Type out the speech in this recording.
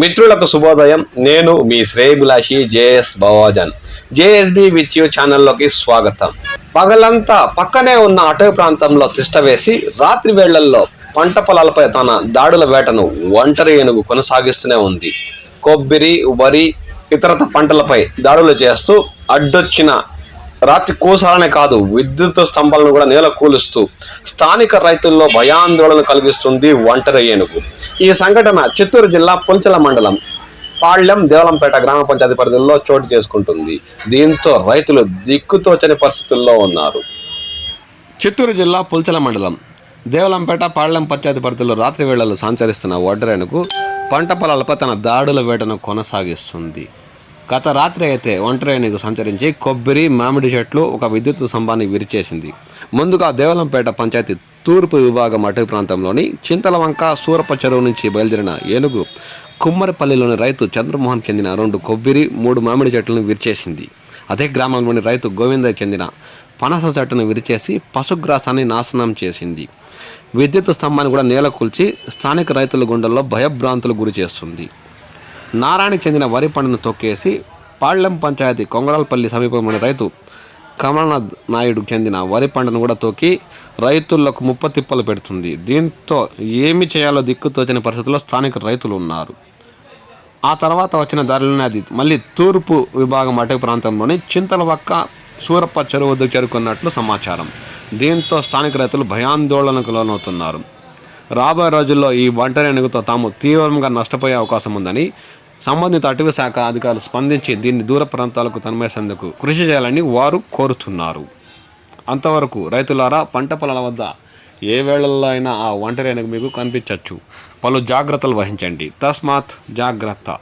మిత్రులకు శుభోదయం. నేను మీ శ్రేయభిలాషి జేఎస్ భవాజన్. జేఎస్బి విత్ యూ ఛానల్లోకి స్వాగతం. పగలంతా పక్కనే ఉన్న అటవీ ప్రాంతంలో తిష్టవేసి రాత్రి వేళల్లో పంట పొలాలపై తన దాడుల వేటను ఒంటరి ఏనుగు కొనసాగిస్తూనే ఉంది. కొబ్బరి వరి ఇతరత పంటలపై దాడులు చేస్తూ అడ్డొచ్చిన రాత్రి కూసాలనే కాదు విద్యుత్ స్తంభాలను కూడా నేల కూలుస్తూ స్థానిక రైతుల్లో భయాందోళన కలిగిస్తుంది ఒంటరి ఏనుగు. ఈ సంఘటన చిత్తూరు జిల్లా పుంచల మండలం పాళ్యం దేవలంపేట గ్రామ పంచాయతీ పరిధిలో చోటు చేసుకుంటుంది. దీంతో రైతులు దిక్కుతోచని పరిస్థితుల్లో ఉన్నారు. చిత్తూరు జిల్లా పుల్చల మండలం దేవలంపేట పాళ్యం పంచాయతీ పరిధిలో రాత్రి వేళల్లో సంచరిస్తున్న ఒడ్డరేనుకు పంట పొలాలపై తన దాడుల వేటను కొనసాగిస్తుంది. గత రాత్రి అయితే ఒంటరేణికు సంచరించి కొబ్బరి మామిడి చెట్లు ఒక విద్యుత్ స్తంభాన్ని విరిచేసింది. ముందుగా దేవలంపేట పంచాయతీ తూర్పు విభాగం అటవీ ప్రాంతంలోని చింతలవంక సూరప చెరువు నుంచి బయలుదేరిన ఏనుగు కుమ్మరిపల్లిలోని రైతు చంద్రమోహన్ చెందిన రెండు కొబ్బరి మూడు మామిడి చెట్లను విరిచేసింది. అదే గ్రామంలోని రైతు గోవిందయ్య చెందిన పనస చెట్టును విరిచేసి పశుగ్రాసాన్ని నాశనం చేసింది. విద్యుత్ స్తంభాన్ని కూడా నేల కూల్చి స్థానిక రైతుల గుండెల్లో భయభ్రాంతులు గురి చేస్తుంది. నారాయణకి చెందిన వరి పంటను తొక్కేసి పాళ్ళెం పంచాయతీ కొంగరాలపల్లి సమీపంలోని రైతు కమలనాథ్ నాయుడు చెందిన వరి పంటను కూడా తోకి రైతులకు ముప్ప తిప్పలు పెడుతుంది. దీంతో ఏమి చేయాలో దిక్కుతోచని పరిస్థితుల్లో స్థానిక రైతులు ఉన్నారు. ఆ తర్వాత వచ్చిన దారిలోనే అది మళ్ళీ తూర్పు విభాగం అటవీ ప్రాంతంలోని చింతలవక్క సూరప్ప చెరువు వద్దకు చేరుకున్నట్లు సమాచారం. దీంతో స్థానిక రైతులు భయాందోళనకు లోనవుతున్నారు. రాబోయే రోజుల్లో ఈ ఒంటరి ఏనుగుతో తాము తీవ్రంగా నష్టపోయే అవకాశం ఉందని సంబంధిత అటవీ శాఖ అధికారులు స్పందించి దీన్ని దూర ప్రాంతాలకు తన్మేసేందుకు కృషి చేయాలని వారు కోరుతున్నారు. అంతవరకు రైతులారా పంట పొలాల వద్ద ఏ వేళల్లో అయినా ఆ ఒంటరి మీకు కనిపించవచ్చు పలు జాగ్రత్తలు వహించండి. తస్మాత్ జాగ్రత్త.